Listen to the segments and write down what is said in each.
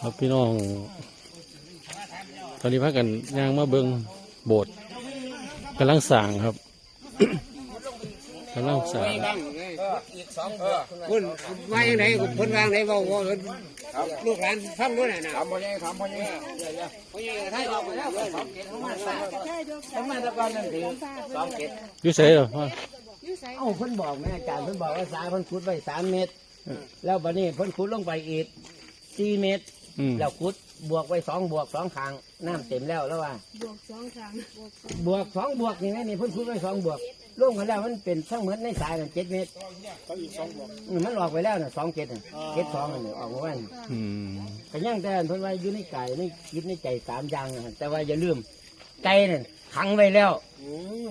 ครับพี่น้อง ตอนนี้พักกันย่างมาเบิงโบสถ์กำลังสร้างครับกำลังสร้างคุณว่าอย่างไรคุณวางไหนบอกว่าลูกหลานฟังด้วยนะทำพ่อใหญ่ทำพ่อใหญ่พ่อใหญ่ให้เราไปแล้วสองเกตเข้ามาสร้างเข้ามาตะกอนนั่นถือสองเกตอยู่ไสเหรอพ่อเอ้าเพิ่นบอกแม่อาจารย์เพิ่นบอกว่าสายเพิ่นขุดไว้สามเมตร แล้วบัดนี้เพิ่นขุดลงไปอีกสี่เมตร อืม แล้วขุดบวกไว้สองบวกสองขางน้ำเต็มแล้วแล้วว่า บวกสองครั้งบวกสองบวกสองบวกนี่ไงนี่เพิ่นขุดไว้สองบวกรวมกันแล้วมันเป็นทั้งหมดในสายนั่นเจ็ดเมตรอืมมันออกไปแล้วน่ะสองเกตน่ะเกตสองอันนี้ออกมาว่านี่อืมก็ยังแต่เพิ่นว่าอยู่ในไก่ในคิดในใจสามอย่างน่ะแต่ว่าอย่าลืมไก่นั่นขังไว้แล้ว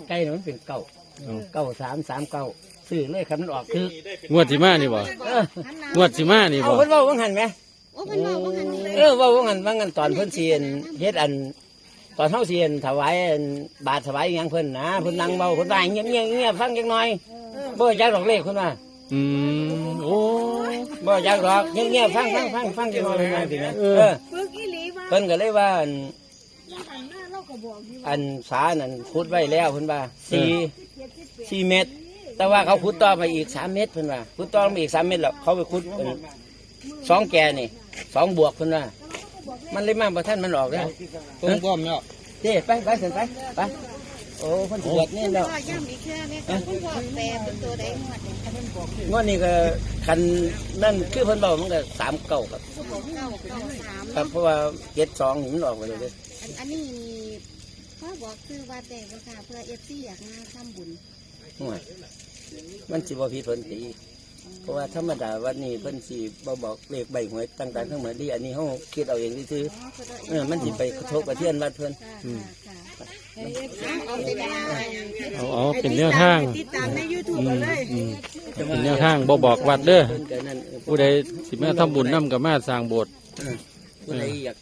ไก่นั่นมันเป็นเก้าเอาเก้าสามสามเก้า ซื้อเลยคำมันออกคืองวดสิมานี่บ่เอองวดสิมานี่เอาบ่เพิ่นเว่าว่าหันไหมโอ้เป็นว่าว่างันนี่เลยเออเว่าว่าหันว่างันตอนเพิ่นเสียนเฮ็ดอัน ตอนเฮาเสียนถวายอันบาทถวายอหยังเพิ่นนะเพิ่นนั่งเบาเพิ่นว่าเงียบเงียบเงียบฟังจักหน่อยบ่จักดอกเลขเพิ่นว่าอืมโอ้บ่จักดอกเงียบเงียบฟังฟังฟังฟังจักหน่อยเพิ่นว่าสินะเออเพื่อกี่หลีว่าเพิ่นก็เลยว่าอันยังหันหน้าเราก็บอกอยู่ว่าอันสานั่นขุดไว้แล้วเพิ่นว่าสี่เจ็ดสิบแปดสี่เมตร แต่ว่าเขาขุดต่อไปอีกสามเมตรเพิ่นว่าขุดต่อไปอีกสามเมตรแล้วเขาไปขุดเป็นสองแกนี่สองบวกเพิ่นว่ามันเลยมาบ่ท่านมันออกแล้วผมพร้อมแล้วเจ้ไปไปเสินไปไปโอ้เพิ่นสิบวชนี่แล้วพ่อย่ำอีกแค่นี้ค่ะคุณพ่อแปลเป็นตัวใดหมดเนี่ยงวดนี้ก็คันนั่นคือเพิ่นบอกมันก็สามเก้าครับเก้าเก้าสามครับเนาะเพราะว่าเจ็ดสองนี่มันออกไปเลยเด้ออันอันนี้มีพ่อบอกซื้อว่าแต่ภาษาเพื่อเอฟซีอยากมาทำบุญห่วย มันสิบ่ผิดเพิ่นตีเพราะว่าธรรมดาวันนี้เพิ่นสิบ่บอกเลขใบหวยต่างๆทั้งหมดที่อันนี้เฮาคิดเอาเองซื่ออ๋อคือตัวๆเออมันสิไปกระทบกระเทือนวัดเพิ่นค่ะค่ะค่ะเอาไปได้เอาเอาเป็นแนวทางติดตามในยูทูบอืมเลยอืมเป็นแนวทางบ่บอกวัดเด้อเพิ่นก็นั่นเออผู้ใดสิมาทำบุญนํก็มาสร้างโบสถ์เออผู้ใดอยาก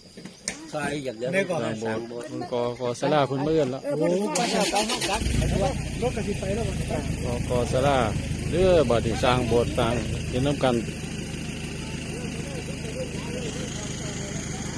ซอยอยากเดินสร้างโบสถ์มันก็ก็ศาลาเพิ่นเมื่อนแล้วโอ้ก็จะไปห้องกักก็ก็ศาลาเด้อบัดนี้สร้างโบสถ์สร้างเฮ็ดนํกัน